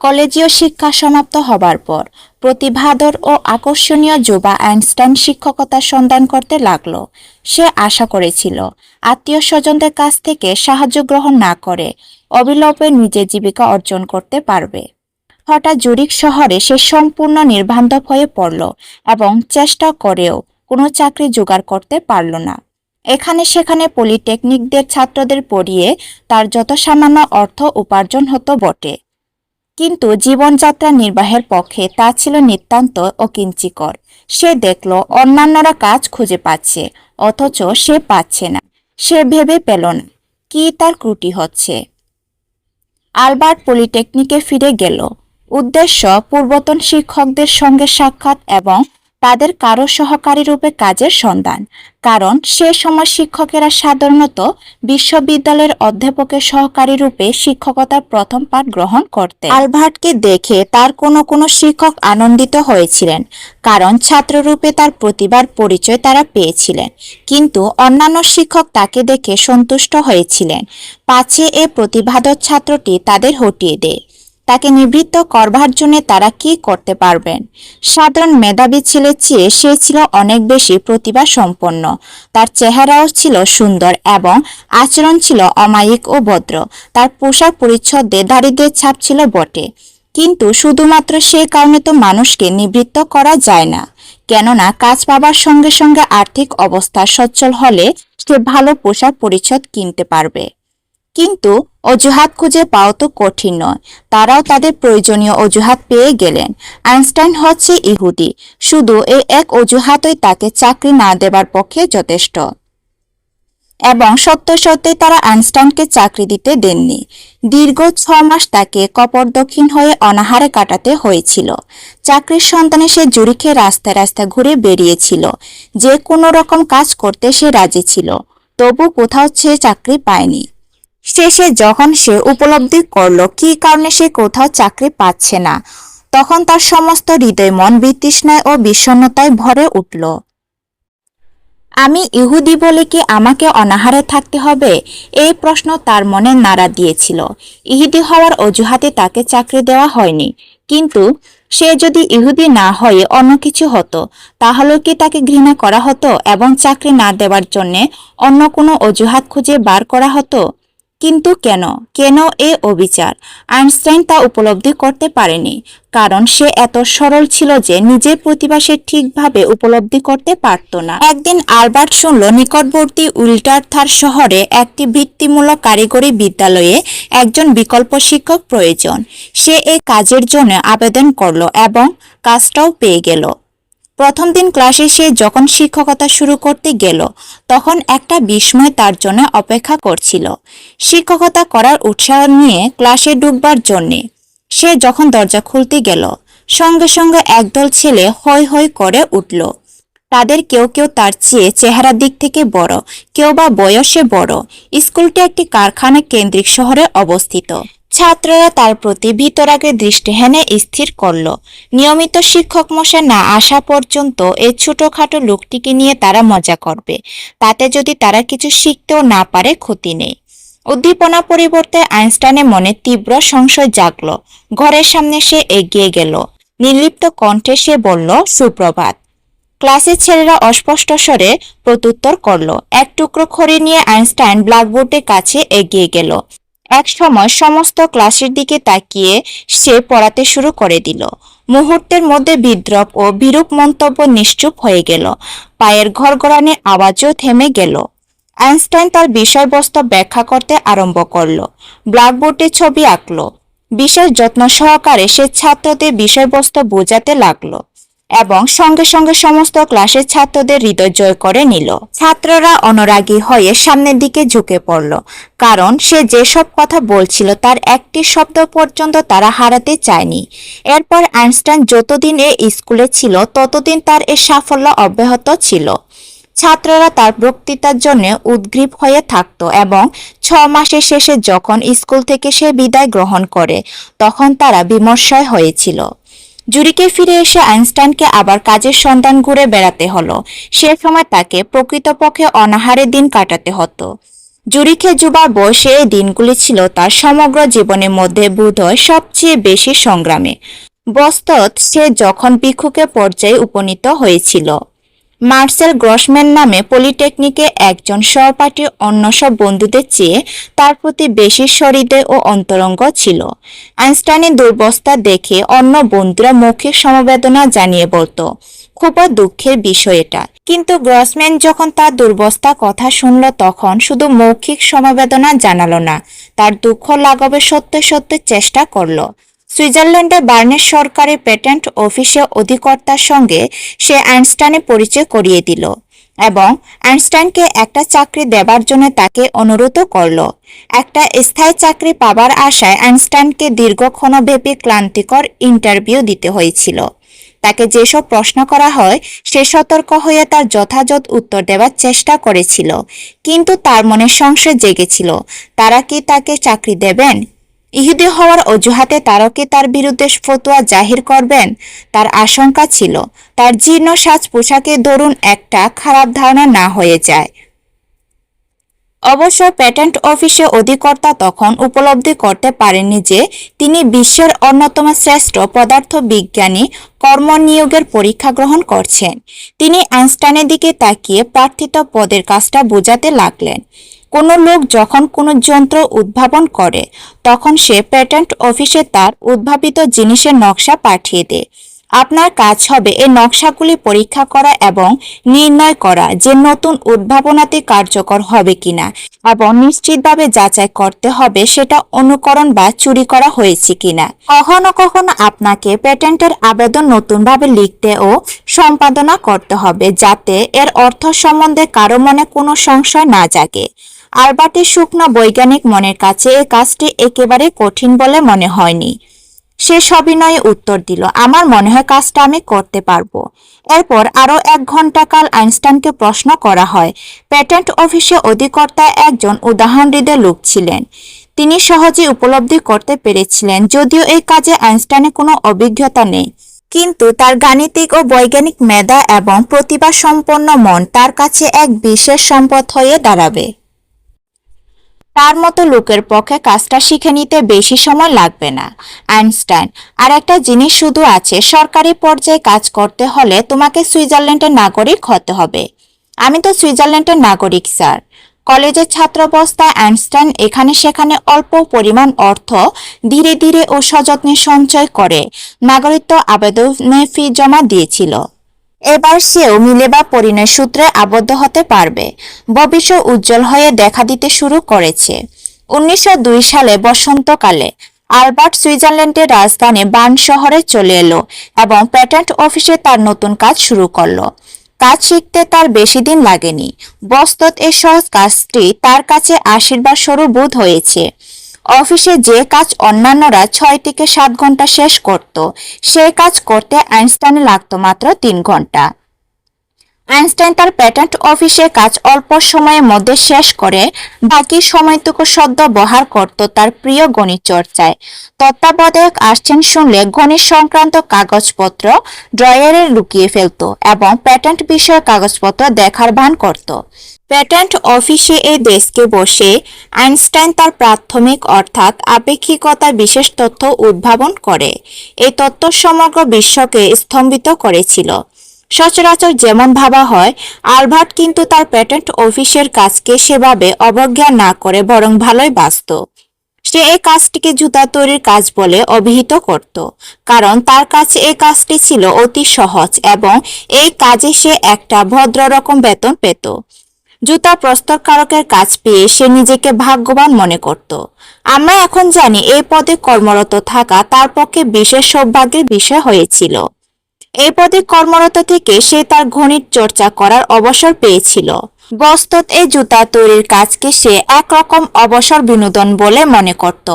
কলেজীয় শিক্ষা সমাপ্ত হবার পর প্রতিভাদর ও আকর্ষণীয় যুবা আইনস্টাইন শিক্ষকতার সন্ধান করতে লাগল। সে আশা করেছিল, আত্মীয় স্বজনদের কাছ থেকে সাহায্য গ্রহণ না করে অবিলম্বে নিজের জীবিকা অর্জন করতে পারবে। হঠাৎ জুরিক শহরে সে সম্পূর্ণ নির্বান্ধব হয়ে পড়ল এবং চেষ্টা করেও কোনো চাকরি জোগাড় করতে পারল না। এখানে সেখানে পলিটেকনিকদের ছাত্রদের পড়িয়ে তার যত সামান্য অর্থ উপার্জন হতো বটে। কিন্তু জীবনযাত্রা নির্বাহের পক্ষে তা ছিল নিতান্ত অকিঞ্চিকর। সে দেখল, অন্যান্যরা কাজ খুঁজে পাচ্ছে, অথচ সে পাচ্ছে না। সে ভেবে পেল না, কি তার ক্রুটি হচ্ছে। আলবার্ট পলিটেকনিকে ফিরে গেল। উদ্দেশ্য পূর্বতন শিক্ষকদের সঙ্গে সাক্ষাৎ এবং তাদের কারও সহকারী রূপে কাজের সন্ধান। কারণ সে সময় শিক্ষকেরা সাধারণত বিশ্ববিদ্যালয়ের অধ্যাপকের সহকারী রূপে শিক্ষকতার প্রথম পাঠ গ্রহণ করতে আলভার্টকে দেখে তার কোনো কোনো শিক্ষক আনন্দিত হয়েছিলেন, কারণ ছাত্ররূপে তার প্রতিভার পরিচয় তারা পেয়েছিলেন। কিন্তু অন্যান্য শিক্ষক তাকে দেখে সন্তুষ্ট হয়েছিলেন। পাছে এ প্রতিভাধর ছাত্রটি তাদের হটিয়ে দেয়। তাকে নিবৃত্ত করবার জন্য তারা কি করতে পারবেন? সাধারণ মেধাবী ছেলে চেয়ে সে ছিল অনেক বেশি প্রতিভা সম্পন্ন। তার চেহারাও ছিল সুন্দর এবং আচরণ ছিল অমায়িক ও ভদ্র। তার পোশাক পরিচ্ছদে দারিদ্রের ছাপ ছিল বটে। কিন্তু শুধুমাত্র সে কারণে তো মানুষকে নিবৃত্ত করা যায় না। কেননা কাজ পাবার সঙ্গে সঙ্গে আর্থিক অবস্থা সচ্ছল হলে সে ভালো পোশাক পরিচ্ছদ কিনতে পারবে। কিন্তু অজুহাত খুঁজে পাওয়া তো কঠিন নয়। তারাও তাদের প্রয়োজনীয় অজুহাত পেয়ে গেলেন। আইনস্টাইন হচ্ছে ইহুদি। শুধু এই এক অজুহাতই তাকে চাকরি না দেবার পক্ষে যথেষ্ট। এবং সত্য সত্যি তারা আইনস্টাইনকে চাকরি দিতে দেননি। দীর্ঘ ছ মাস তাকে কপর দক্ষিণ হয়ে অনাহারে কাটাতে হয়েছিল। চাকরির সন্তানে সে জুরিখে রাস্তায় রাস্তায় ঘুরে বেরিয়েছিল। যে কোনো রকম কাজ করতে সে রাজি ছিল। তবু কোথাও সে চাকরি পায়নি। শেষে যখন সে উপলব্ধি করল কী কারণে সে কোথাও চাকরি পাচ্ছে না, তখন তার সমস্ত হৃদয় মন বিতৃষ্ণায় ও বিষণ্ণতায় ভরে উঠল। আমি ইহুদি বলে কি আমাকে অনাহারে থাকতে হবে? এই প্রশ্ন তার মনে নাড়া দিয়েছিল। ইহুদি হওয়ার অজুহাতে তাকে চাকরি দেওয়া হয়নি। কিন্তু সে যদি ইহুদি না হয়ে অন্য কিছু হতো, তাহলে কি তাকে ঘৃণা করা হতো এবং চাকরি না দেওয়ার জন্যে অন্য কোনো অজুহাত খুঁজে বার করা হতো? কিন্তু কেন? কেন এ অবিচার? আইনস্টাইন তা উপলব্ধি করতে পারেনি, কারণ সে এত সরল ছিল যে নিজের প্রতিভা সে ঠিকভাবে উপলব্ধি করতে পারত না। একদিন আলবার্ট শুনল, নিকটবর্তী উল্টারথার শহরে একটি বৃত্তিমূলক কারিগরি বিদ্যালয়ে একজন বিকল্প শিক্ষক প্রয়োজন। সে এ কাজের জন্য আবেদন করল এবং কাজটাও পেয়ে গেল। প্রথম দিন ক্লাসে সে যখন শিক্ষকতা শুরু করতে গেল, তখন একটা বিস্ময় তার জন্য অপেক্ষা করছিল। শিক্ষকতা করার উৎসাহ নিয়ে ক্লাসে ঢুকবার জন্যে সে যখন দরজা খুলতে গেল, সঙ্গে সঙ্গে একদল ছেলে হৈ হৈ করে উঠল। তাদের কেউ কেউ তার চেয়ে চেহারার দিক থেকে বড়, কেউ বা বয়সে বড়। স্কুলটি একটি কারখানা কেন্দ্রিক শহরে অবস্থিত। ছাত্ররা তার প্রতি ভিতরাগে দৃষ্টি হেনে স্থির করল। নিয়মিত শিক্ষক মশাই না আসা পর্যন্ত এই ছোটখাটো লোকটিকে নিয়ে তারা মজা করবে। তাতে যদি তারা কিছু শিখতেও না পারে, ক্ষতি নেই। উদ্দীপনা পরিবর্তে আইনস্টাইনের মনে তীব্র সংশয় জাগল। ঘরের সামনে সে এগিয়ে গেল। নির্লিপ্ত কণ্ঠে সে বলল, সুপ্রভাত। ক্লাসের ছেলেরা অস্পষ্ট স্বরে প্রত্যুত্তর করল। এক টুকরো খড়ি নিয়ে আইনস্টাইন ব্ল্যাকবোর্ডের কাছে এগিয়ে গেল। এক সময় সমস্ত ক্লাসের দিকে তাকিয়ে সে পড়াতে শুরু করে দিল। মুহূর্তের মধ্যে বিদ্রব ও বিরূপ মন্তব্য নিশ্চুপ হয়ে গেল। পায়ের ঘরঘরানির আওয়াজও থেমে গেল। আইনস্টাইন তার বিষয়বস্তু ব্যাখ্যা করতে আরম্ভ করল। ব্ল্যাকবোর্ডে ছবি আঁকলো। বিশেষ যত্ন সহকারে সে ছাত্রদের বিষয়বস্তু বোঝাতে লাগল। এবং সঙ্গে সঙ্গে সমস্ত ক্লাসের ছাত্রদের হৃদয় জয় করে নিল। ছাত্ররা অনুরাগী হয়ে সামনের দিকে ঝুঁকে পড়ল, কারণ সে যেসব কথা বলছিল তার একটি শব্দ পর্যন্ত তারা হারাতে চায়নি। এরপর আইনস্টাইন যতদিন এ স্কুলে ছিল, ততদিন তার এ সাফল্য অব্যাহত ছিল। ছাত্ররা তার বক্তৃতার জন্য উদ্গ্রীব হয়ে থাকত এবং ছ মাসের শেষে যখন স্কুল থেকে সে বিদায় গ্রহণ করে, তখন তারা বিমর্ষয় হয়েছিল। জুরিকে ফিরে এসে আইনস্টাইনকে আবার কাজের সন্ধান ঘুরে বেড়াতে হলো। সে সময় তাকে প্রকৃতপক্ষে অনাহারে দিন কাটাতে হতো। জুরিখে যুবা বয়সে এই দিনগুলি ছিল তার সমগ্র জীবনের মধ্যে বোধহয় সবচেয়ে বেশি সংগ্রামে। বস্তত সে যখন ভিক্ষুকে পর্যায়ে উপনীত হয়েছিল। মার্সেল গ্রসম্যান নামে পলিটেকনিকে একজন সহপাঠী অন্য সব বন্ধুদের চেয়ে তার প্রতি বেশি সহৃদয় ও অন্তরঙ্গ ছিল। আইনস্টাইনের দুর্বস্থা দেখে অন্য বন্ধুরা মৌখিক সমবেদনা জানিয়ে বলতো খুব দুঃখের বিষয় এটা। কিন্তু গ্রসম্যান যখন তার দুর্বস্থা কথা শুনল তখন শুধু মৌখিক সমবেদনা জানালো না, তার দুঃখ লাঘবে সত্য সত্য চেষ্টা করল। সুইজারল্যান্ডে বার্নের সরকারি পেটেন্ট অফিসে অধিকর্তার সঙ্গে সে আইনস্টাইনের পরিচয় করিয়ে দিল এবং আইনস্টাইনকে একটা চাকরি দেবার জন্য তাকে অনুরোধ করল। একটা স্থায়ী চাকরি পাবার আশায় আইনস্টাইনকে দীর্ঘক্ষণব্যাপী ক্লান্তিকর ইন্টারভিউ দিতে হয়েছিল। তাকে যেসব প্রশ্ন করা হয়, সে সতর্ক হয়ে তার যথাযথ উত্তর দেওয়ার চেষ্টা করেছিল। কিন্তু তার মনে সংশয় জেগেছিল, তারা কি তাকে চাকরি দেবেন? ইহুদি হওয়ার অজুহাতে তারকে তার বিরুদ্ধে ফতোয়া জাহির করবেন, তার আশঙ্কা ছিল। তার জীর্ণ সাজ পোশাকে দরুন একটা খারাপ ধারণা না হয়ে যায়। অবশ্য প্যাটেন্ট অফিসে অধিকর্তা তখন উপলব্ধি করতে পারেননি যে, তিনি বিশ্বের অন্যতম শ্রেষ্ঠ পদার্থ বিজ্ঞানী কর্মনিয়োগের পরীক্ষা গ্রহণ করছেন। তিনি আইনস্টাইনের দিকে তাকিয়ে প্রার্থিত পদের কাজটা বোঝাতে লাগলেন। কোনো লোক যখন কোনো যন্ত্র উদ্ভাবন করে, তখন সে প্যাটেন্ট অফিসে তার উদ্ভাবিত জিনিসের নকশা পাঠিয়ে দেয়। আপনার কাজ হবে এই নকশাগুলি পরীক্ষা করা এবং নির্ণয় করা যে নতুন উদ্ভাবনাতে কার্যকর হবে কিনা এবং নিশ্চিতভাবে যাচাই করতে হবে সেটা অনুকরণ বা চুরি করা হয়েছে কিনা। কখনো কখনো আপনাকে পেটেন্টের আবেদন নতুনভাবে লিখতে ও সম্পাদনা করতে হবে যাতে এর অর্থ সম্বন্ধে কারও মনে কোনো সংশয় না জাগে। আলবার্টের শুকনো বৈজ্ঞানিক মনের কাছে এই কাজটি একেবারে কঠিন বলে মনে হয়নি। সে সবিনয়ে উত্তর দিল, আমার মনে হয় কাজটা আমি করতে পারব। এরপর আরও এক ঘণ্টা কাল আইনস্টাইনকে প্রশ্ন করা হয় প্যাটেন্ট অফিসে অধিকর্তা একজন উদাহরণহৃদয় লোক ছিলেন। তিনি সহজে উপলব্ধি করতে পেরেছিলেন, যদিও এই কাজে আইনস্টাইনের কোনো অভিজ্ঞতা নেই। কিন্তু তার গাণিতিক ও বৈজ্ঞানিক মেধা এবং প্রতিভা সম্পন্ন মন তার কাছে এক বিশেষ সম্পদ হয়ে দাঁড়াবে। তার মতো লোকের পক্ষে কাজটা শিখে নিতে বেশি সময় লাগবে না। আইনস্টাইন আর একটা জিনিস শুধু আছে, সরকারি পর্যায়ে কাজ করতে হলে তোমাকে সুইজারল্যান্ডের নাগরিক হতে হবে। আমি তো সুইজারল্যান্ডের নাগরিক, স্যার। কলেজের ছাত্রাবস্থায় আইনস্টাইন এখানে সেখানে অল্প পরিমাণ অর্থ ধীরে ধীরে ও সযত্নে সঞ্চয় করে। নাগরিকত্ব আবেদনে ফি জমা দিয়েছিল। এবার সেও মিলেবা পরিণয় সূত্রে আবদ্ধ হতে পারবে। ভবিষ্যৎ উজ্জ্বল হয়ে দেখা দিতে শুরু করেছে। উনিশশো দুই সালে বসন্তকালে আলবার্ট সুইজারল্যান্ডের রাজধানী বার্ন শহরে চলে এলো এবং প্যাটেন্ট অফিসে তার নতুন কাজ শুরু করল। কাজ শিখতে তার বেশি দিন লাগেনি। বস্তত এই সহজ কাজটি তার কাছে আশীর্বাদ স্বরূপ বোধ হয়েছে। অফিসে যে কাজ অন্যান্যরা ছয় থেকে সাত ঘণ্টা শেষ করত, সে কাজ করতে আইনস্টাইনে লাগতো মাত্র তিন ঘণ্টা। আইনস্টাইন তার প্যাটেন্ট অফিসে কাজ অল্প সময়ের মধ্যে শেষ করে, বাকি সময়টুকু সদ্য বহার করত তার প্রিয় গণিত চর্চায়। তত্ত্বাবধায়ক আসছেন শুনলে গণিত সংক্রান্ত কাগজপত্র ড্রয়ারে লুকিয়ে ফেলত এবং প্যাটেন্ট বিষয়ক কাগজপত্র দেখার ভান করত। প্যাটেন্ট অফিসে এই ডেস্কে বসে আইনস্টাইন তার প্রাথমিক অর্থাৎ আপেক্ষিকতার বিশেষ তথ্য উদ্ভাবন করে। এই তথ্য সমগ্র বিশ্বকে স্তম্ভিত করেছিল। সচরাচর যেমন ভাবা হয়, আলবার্ট কিন্তু তার প্যাটেন্ট অফিসের কাজকে সেভাবে অবজ্ঞা না করে বরং ভালোই বাঁচত। সে এই কাজটিকে জুতা তৈরির কাজ বলে অভিহিত করত, কারণ তার কাছে এই কাজটি ছিল অতি সহজ এবং এই কাজে সে একটা ভদ্র রকম বেতন পেত। জুতা প্রস্তরকারকের কাজ পেয়ে সে নিজেকে ভাগ্যবান মনে করত। আমরা এখন জানি এই পদে কর্মরত থাকা তার পক্ষে বিশেষ সৌভাগ্যের বিষয় হয়েছিল। এই পদে কর্মরত থেকে সে তার গণিত চর্চা করার অবসর পেয়েছিল। বস্তত এই জুতা তৈরির কাজকে সে একরকম অবসর বিনোদন বলে মনে করত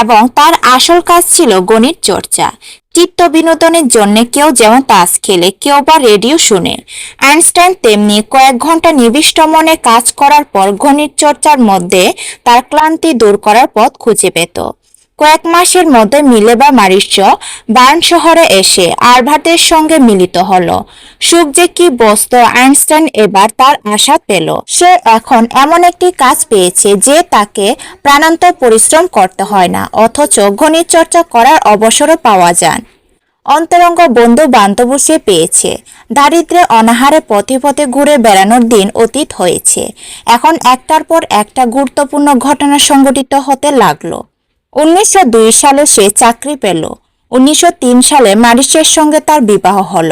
এবং তার আসল কাজ ছিল গণিত চর্চা। চিত্ত বিনোদনের জন্য কেউ যেমন তাস খেলে, কেউ বা রেডিও শুনে। আইনস্টাইন তেমনি কয়েক ঘণ্টা নিবিষ্ট মনে কাজ করার পর গণিত চর্চার মধ্যে তার ক্লান্তি দূর করার পথ খুঁজে পেত। কয়েক মাসের মধ্যে মিলেবা মারিস্য বার্ন শহরে এসে আরভার্টের সঙ্গে মিলিত হল। সুখ যে কি বস্তু আইনস্টাইন এবার তার আশা পেল। সে এখন এমন একটি কাজ পেয়েছে যে তাকে প্রাণান্তর পরিশ্রম করতে হয় না, অথচ গণিত চর্চা করার অবসরও পাওয়া যায় অন্তরঙ্গ বন্ধু বান্ধব সে পেয়েছে। দারিদ্রে অনাহারে পথে পথে ঘুরে বেড়ানোর দিন অতীত হয়েছে। এখন একটার পর একটা গুরুত্বপূর্ণ ঘটনা সংঘটিত হতে লাগল। উনিশশো দুই সালে সে চাকরি পেল। উনিশশো তিন সালে মারিসের সঙ্গে তার বিবাহ হল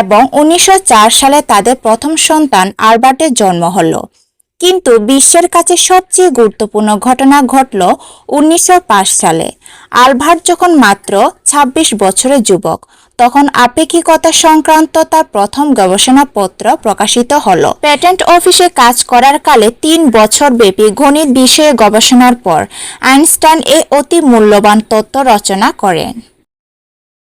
এবং উনিশশো চার সালে তাদের প্রথম সন্তান আলবার্টের জন্ম হল। কিন্তু বিশ্বের কাছে সবচেয়ে গুরুত্বপূর্ণ ঘটনা ঘটল উনিশশো পাঁচ সালে। আলভার্ট যখন মাত্র ২৬ বছরের যুবক তখন আপেক্ষিকতা সংক্রান্ত তার প্রথম গবেষণাপত্র প্রকাশিত হল। প্যাটেন্ট অফিসে কাজ করার কালে তিন বছর ব্যাপী গণিত বিষয়ে গবেষণার পর আইনস্টাইন এ অতি মূল্যবান তত্ত্ব রচনা করেন।